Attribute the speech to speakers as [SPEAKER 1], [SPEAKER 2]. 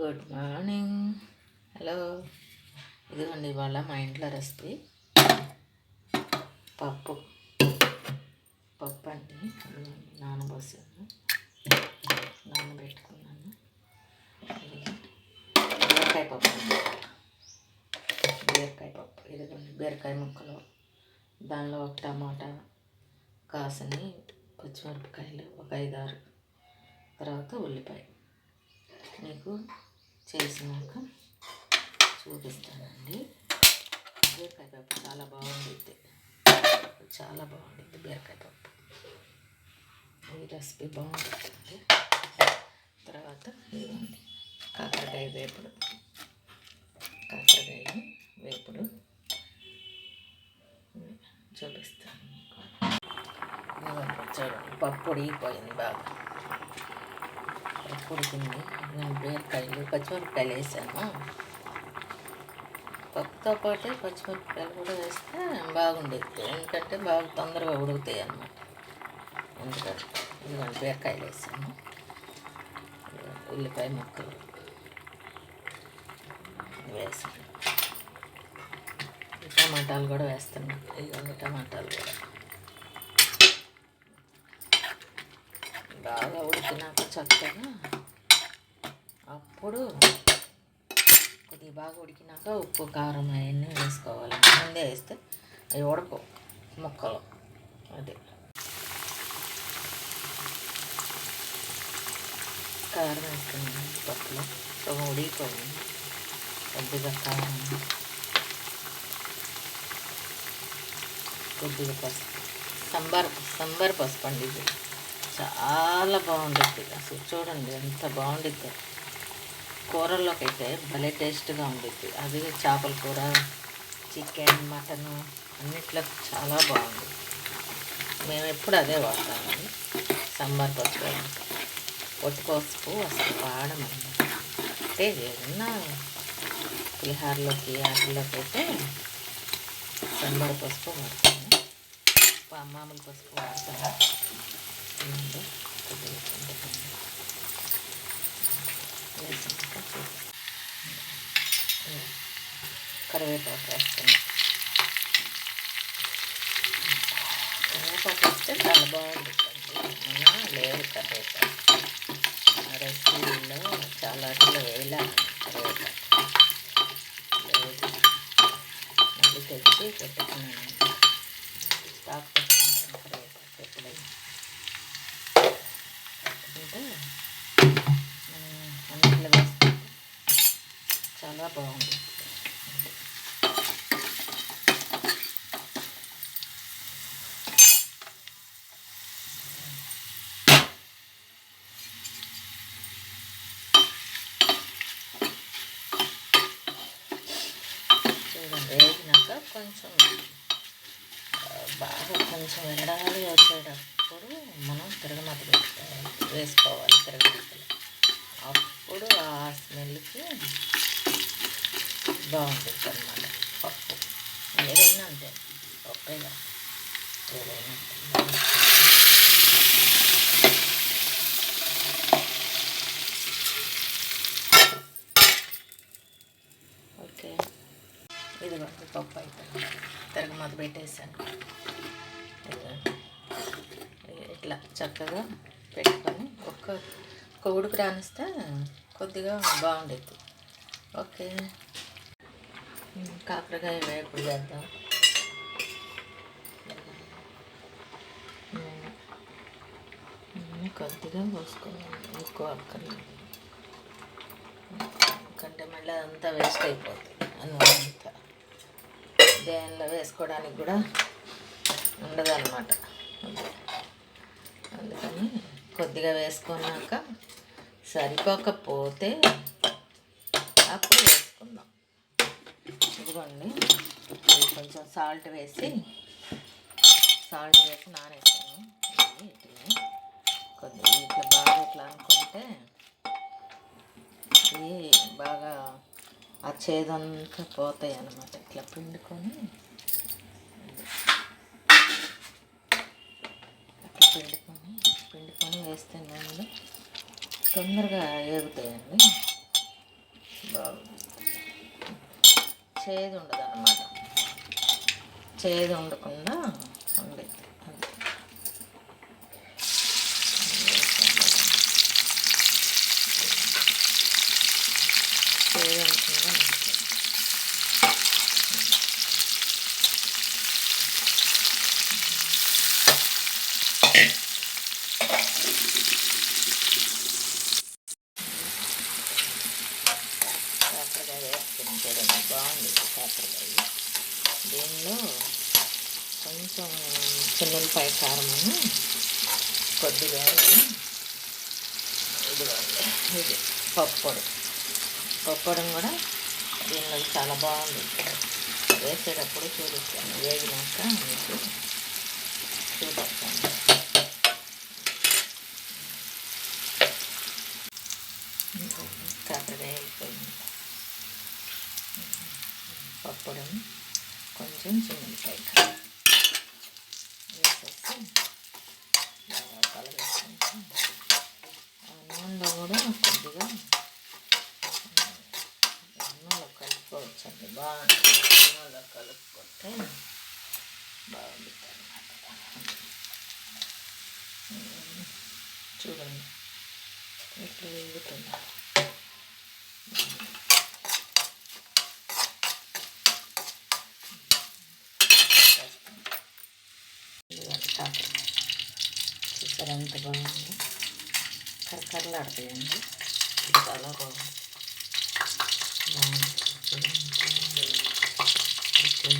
[SPEAKER 1] Good morning. Hello. ఇదిగోండి ఇవాళ మా ఇంట్లో రెసిపీ. పప్పు. పప్పు అండి నానబోసాను. నానబెట్టుకున్నాను. బీరకాయ పప్పు. బీరకాయ పప్పు. ఇదిగోండి బీరకాయ ముక్కలు. దానిలో ఒక టమాటా కాసని పచ్చిమిరపకాయలు ఒక ఐదారు. తర్వాత ఉల్లిపాయ. మీకు చేసినాక చూపిస్తానండి. బీరకాయ పప్పు చాలా బాగుండిద్ది. చాలా బాగుండిద్ది బీరకాయ పప్పు. ఈ రెసిపీ బాగుంటుంది తర్వాత ఇదిగోండి కాకరకాయ వేపుడు. కాకరకాయ వేపుడు. చూపిస్తాను చూడండి పప్పు ఉడిగిపోయింది బాగా. ఉడికింది నేను బీరకాయలు పచ్చిమిరపకాయలు వేసాను. పప్పుతో పాటే పచ్చిమిరపకాయలు కూడా వేస్తే బాగుండేది. ఎందుకంటే బాగా తొందరగా ఉడుకుతాయి అన్నమాట. ఎందుకంటే ఇదిగోండి బీరకాయలు వేసాను. ఉల్లిపాయ ముక్కలు వేసాను. టమాటాలు కూడా వేస్తున్నాను. ఇదిగోండి టమాటాలు కూడా. బాగా ఉడికినాక చక్కగా అప్పుడు కొద్దిగా బాగా ఉడికినాక ఉప్పు కారం అవన్నీ వేసుకోవాలి. ముందే వేస్తే అవి ఉడకవు ముక్కలు. అది. కారం వేస్తున్నాను పప్పులో. సగం ఉడికిపోయింది. కొద్దిగా కారం. కొద్దిగా పసుపు. సంబార్ సంబార్ పసుపు అండి ఇది. చాలా బాగుంటుంది అసలు చూడండి ఎంత బాగుండుద్ది. కూరల్లోకి అయితే భలే టేస్ట్గా ఉంటుంది అది చేపల కూర చికెన్ మటన్ అన్నిట్లో చాలా బాగుంది. మేము ఎప్పుడు అదే వాడతామండి. సాంబార్ పసుపు పొట్టు పసుపు అసలు వాడమన్నమాట అంటే ఏదన్నా పులిహారలోకి ఆటల్లోకి అయితే సాంబార్ పసుపు వాడతాము. పా- మామూలు పసుపు వాడతాము. కరివేపాకు వేస్తున్నాం కరివేపాకు వేస్తే చాలా బాగుంటుంది మొన్న లేదు కరివేపాకు రెసిపీలో చాలా అట్లా వేయాలి కరివేపాకు లేదు మళ్ళీ తెచ్చి పెట్టుకున్నాను స్టాక్ పెట్టుకుంటాను కరివేపాకు ఎప్పుడైనా అంటే అన్నిట్లో వేస్తే చాలా బాగుంది. వేగినాక కొంచెం బాగా కొంచెం ఎడాలి వచ్చేటప్పుడు మనం తిరగమాత పెట్టుకోవాలి వేసుకోవాలి తిరగమాతలు అప్పుడు ఆ స్మెల్కి బాగుంటుంది అనమాట పప్పు. ఏదైనా అంతే. పప్పు ఏదైనా ఓకే. ఇదిగోండి పప్పు అయిపోయింది. తిరగమాత పెట్టేసాను ఇట్లా చక్కగా పెట్టుకొని ఒక్క ఒక ఉడుకు రానిస్తే కొద్దిగా బాగుండేది. ఓకే. కాకరకాయ వేపుడు చేద్దాం. కొద్దిగా పోసుకోవాలి ఎక్కువ అక్కర్లేదు. ఎందుకంటే మళ్ళీ అదంతా వేస్ట్ అయిపోతుంది అన్నం అంతా. దేనిలో వేసుకోవడానికి కూడా ఉండదనమాట అందుకని కొద్దిగా వేసుకున్నాక సరిపోకపోతే అప్పుడు వేసుకుందాం. ఇదిగోండి కొంచెం సాల్ట్ వేసి సాల్ట్ వేసి నానేసాను. వీటిని కొద్దిగా ఇట్లా బాగా ఇట్లా అనుకుంటే ఇవి బాగా ఆ చేదంతా పోతాయి అన్నమాట. ఇట్లా పిండుకొని అట్లా పిండుకొని పిండుకొని వేస్తే తొందరగా ఏగుతాయండి. బాగుంది చేదు ఉండదు అన్నమాట చేదు ఉండకుండా ఉంది అది. చేదు ఉండకుండా ఉంది. కాకరకాయ వేసుకుని చూడండి బాగుంది కాకరకాయ దీనిలో కొంచెం చిన్నపాయ కారము కొద్దిగా ఇది ఇది పప్పొడి పప్పొడం కూడా దీనిలో చాలా బాగుంది. వేసేటప్పుడు చూపిస్తాను. వేగినాక మీకు చూపిస్తాను. కాకరకాయ అయిపోయింది. పప్పడం కొంచెం చిన్నపాయ కారం. వేసేసి బాగా కలగేసుకుంటాం అన్నంలో కూడా కొద్దిగా అన్నంలో కలుపుకోవచ్చండి బాగుంటుంది అన్నంలో కలుపుకుంటే బాగుంటుంది అన్నమాట చూడండి. ఎట్లా వేగుతుందా ఇదిగోండి కాకరకాయ చూసారు ఎంత బాగుంది? కరకరలాడతాయండి ఇది చాలా బాగుంది. బాగుంది. ఓకే.